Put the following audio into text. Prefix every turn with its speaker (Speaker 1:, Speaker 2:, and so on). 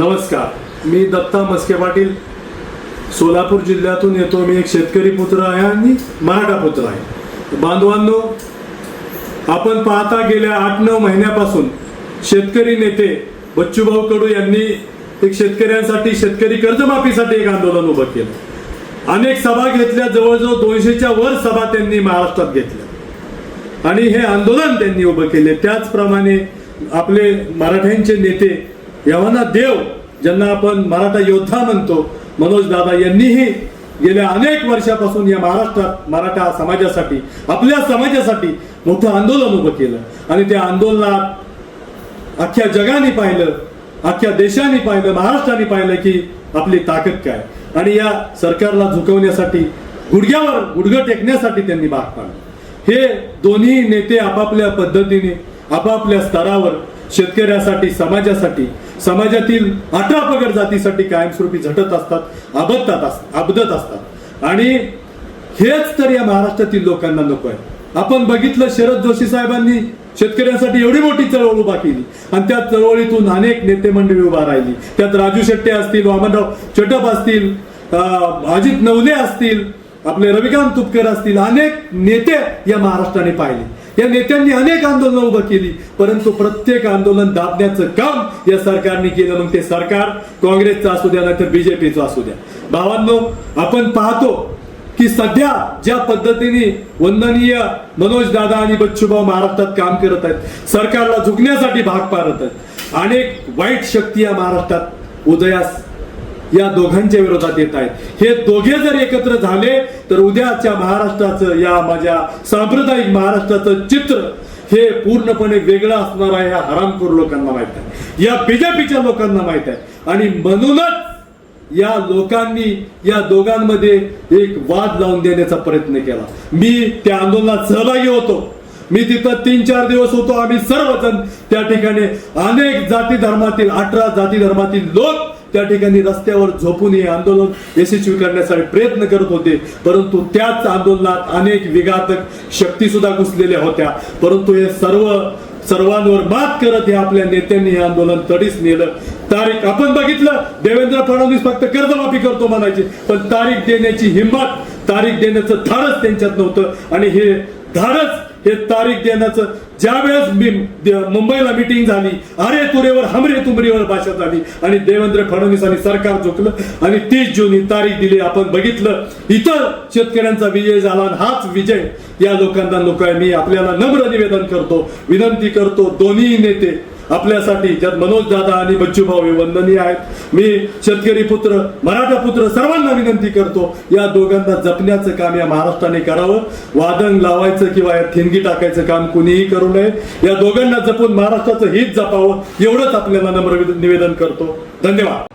Speaker 1: नमस्कार मी दत्ता मस्के पाटील. सोलापूर जिल्ह्यातून येतो मी एक शेतकरी पुत्र आहे आणि मराठा पुत्र आहे. बांधवांनो आपण पाहता गेल्या आठ नऊ महिन्यापासून शेतकरी नेते बच्चूभाऊ कडू यांनी एक शेतकऱ्यांसाठी शेतकरी कर्जमाफीसाठी एक आंदोलन उभं केलं. अनेक सभा घेतल्या जवळजवळ दोनशेच्या वर सभा त्यांनी महाराष्ट्रात घेतल्या. आणि हे आंदोलन त्यांनी उभं केले. त्याचप्रमाणे आपले मराठ्यांचे नेते यवाना देव ज्यांना आपण मराठा योद्धा म्हणतो मनोज दादा यांनीही गेल्या अनेक वर्षापासून या महाराष्ट्रात मराठा समाजासाठी आपल्या समाजासाठी मोठं आंदोलन उभं केलं. आणि त्या आंदोलनात अख्ख्या जगाने पाहिलं अख्ख्या देशाने पाहिलं महाराष्ट्राने पाहिलं की आपली ताकद काय. आणि या सरकारला झुकवण्यासाठी गुडघ्यावर गुडघं टेकण्यासाठी त्यांनी भाग पाडलं. हे दोन्ही नेते आपापल्या पद्धतीने आपापल्या स्तरावर शेतकऱ्यासाठी समाजासाठी समाजातील अठरा पगड जातीसाठी कायमस्वरूपी झटत असतात आबदतात अस- आबदत असतात. आणि हेच तर या महाराष्ट्रातील लोकांना नको आहे. आपण बघितलं शरद जोशी साहेबांनी शेतकऱ्यांसाठी एवढी मोठी चळवळ उभा केली. आणि त्या चळवळीतून अनेक नेते मंडळी उभा राहिली. त्यात राजू शेट्टे असतील वामनराव चटप असतील अं, अजित नवले असतील आपले रविकांत तुपकर असतील अनेक नेते या महाराष्ट्राने पाहिले. या नेत्यांनी अनेक आंदोलनं उभं केली परंतु प्रत्येक आंदोलन दाबण्याचं काम या सरकारने केलं. मग ते सरकार काँग्रेसचं असू द्या नाहीतर बीजेपीचं असू द्या. भावांनो आपण पाहतो की सध्या ज्या पद्धतीने वंदनीय मनोज दादा आणि बच्चूभाऊ महाराष्ट्रात काम करत आहेत सरकारला झुकण्यासाठी भाग पाडत आहेत. अनेक वाईट शक्ती या महाराष्ट्रात उदयास या दोघांच्या विरोधात येत आहेत. हे दोघे जर एकत्र झाले तर उद्याच्या महाराष्ट्राचं या माझ्या सांप्रदायिक महाराष्ट्राचं चित्र हे पूर्णपणे वेगळं असणार आहे ह्या हरामखोर लोकांना माहीत आहे. या बीजेपीच्या लोकांना माहीत आहे. आणि म्हणूनच या लोकांनी या दोघांमध्ये एक वाद लावून देण्याचा प्रयत्न केला. मी त्या आंदोलनात सहभागी होतो. मी तिथं तीन चार दिवस होतो. आम्ही सर्वजण त्या ठिकाणी अनेक जाती धर्मातील अठरा जाती धर्मातील लोक त्या ठिकाणी रस्त्यावर झोपून हे आंदोलन यशस्वी करण्यासाठी प्रयत्न करत होते. परंतु त्याच आंदोलनात अनेक विघातक शक्ती सुद्धा घुसलेल्या होत्या. परंतु हे सर्व सर्वांवर मात करत हे आपल्या नेत्यांनी हे आंदोलन तडीस नेलं. तारीख आपण बघितलं. देवेंद्र फडणवीस फक्त कर्जमाफी करतो म्हणायचे. पण तारीख देण्याची हिंमत तारीख देण्याचं धाडस त्यांच्यात नव्हतं. आणि हे धाडस हे तारीख देण्याचं ज्या वेळेस मी मुंबईला मिटिंग झाली अरे तुरेवर हमरे तुमरीवर भाषा झाली आणि देवेंद्र फडणवीस आणि सरकार झुकलं आणि तीस जून ही तारीख दिली आपण बघितलं इतर शेतकऱ्यांचा विजय झाला आणि हाच विजय या लोकांना नको आहे. मी आपल्याला नम्र निवेदन करतो विनंती करतो दोन्ही नेते आपल्यासाठी ज्यात मनोज दादा आणि बच्चू भाऊ हे वंदनीय आहेत. मी शेतकरी पुत्र मराठा पुत्र सर्वांना विनंती करतो या दोघांना जपण्याचं काम या महाराष्ट्राने करावं. वादंग लावायचं किंवा या थिनगी टाकायचं काम कुणीही करू नये. या दोघांना जपून महाराष्ट्राचं हित जपावं एवढंच आपल्याला नम्र निवेदन करतो. धन्यवाद.